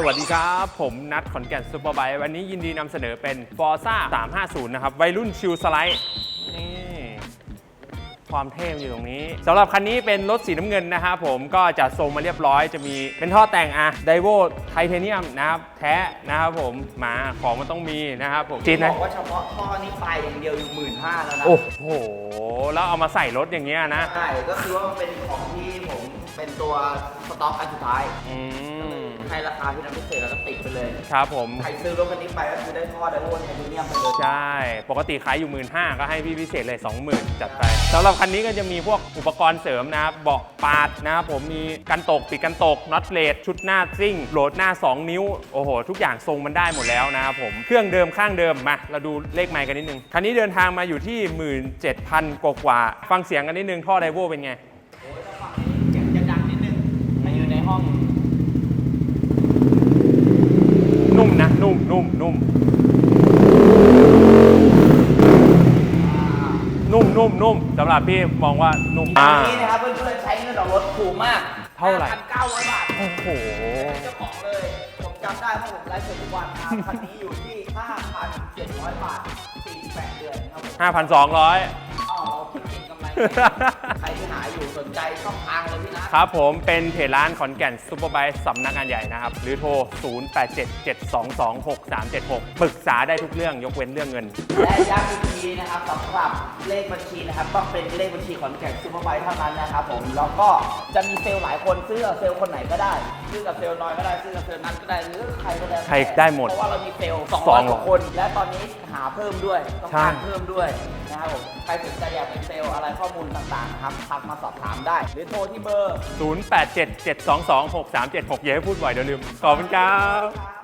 สวัสดีครับ ผมนัทขอนแก่นซูเปอร์ไบค์วันนี้ยินดีนำเสนอเป็น Forza 350 นะครับ วัยรุ่นชิลสไลด์นี่ความเท่อยู่ตรงนี้สำหรับคันนี้เป็นรถสีน้ำเงินนะครับผมก็จะทรงมาเรียบร้อยจะมีเป็นท่อแต่งอะไดโวไทเทเนียมนะครับแท้นะครับผมมาของมันต้องมีนะครับผมจีนนะอกว่าเฉพาะท่อนี้ไปอย่างเดียวอยู่หมื่นห้าแล้วนะ โอ้โห แล้วเอามาใส่รถอย่างเงี้ยนะ ใช่ ก็คือว่ามันเป็นของที่ เป็นตัวสต็อกอันสุดท้ายอืมให้ราคาที่นับพิเศษแล้วก็ติดไปเลย ครับผม ใครซื้อรถคันนี้ไปก็คือได้ท่อไดโวไทเทเนียมไปเลยใช่ ปกติขายอยู่1 5ื่นก็ให้พี่พิเศษเลย 20,000 จัดไปสำหรับคันนี้ก็จะมีพวกอุปกรณ์เสริมนะครับเบาะปาดนะครับผมมีกันตกปิดกันตกน็อตเลดชุดหน้าซิ่งโหลดหน้า 2 นิ้ว โอ้โห ทุกอย่างทรงมันได้หมดแล้วนะครับผม เครื่องเดิมข้างเดิมมา เราดูเลขไมค์กันนิดนึง คันนี้เดินทางมาอยู่ที่ 17,000 กว่ากว่าๆฟังเสียงกันนิดนึงท่อไดโวเป็นไง ห้อง นุ่มนะ นุ่มนุ่มนุ่มอ่านุ่มนุ่มนุ่มสำหรับพี่มองว่านุ่มอัอ่านนี้นะครับเพื่อนๆใช้เงินออกรถถูกมากเท่าไหร่900บาทโอ้โหเป็นเจ้าของเลย ผมจำได้เพราะผมไลฟ์สดทุกวันครับคันนี้อยู่ที่ 5,700 บาท48เดือนครับผม5,200 ใครที่หาอยู่สนใจช่องทางเลยพี่นะ ครับผมเป็นเพจร้านขอนแก่นซูเปอร์ไบค์สำนักงานใหญ่นะครับ หรือโทร 0877226376 ปรึกษาได้ทุกเรื่องยกเว้นเรื่องเงิน และย้ำอีกทีนะครับสำหรับเลขบัญชีนะครับต้องเป็นเลขบัญชีขอนแก่นซูเปอร์ไบค์เท่านั้นนะครับผมแล้วก็จะมีเซลล์หลายคนซื้อกับเซลล์คนไหนก็ได้ ซื้อกับเซลล์น้อยก็ได้ซื้อกับเซลล์นั้นก็ได้หรือใครก็ได้ใครได้หมดเพราะว่าเรามีเซลล์สอง200กว่าคน และตอนนี้หาเพิ่มด้วยต้องการใช่ เพิ่มด้วยนะครับผมใครสนใจอยากเป็นเซลล์อะไรข้อมูลต่างๆนะครับทักมาสอบถามได้ หรือโทรที่เบอร์ 0877226376อย่าให้พูดบ่อยเดี๋ยวลืม ขอบคุณครับ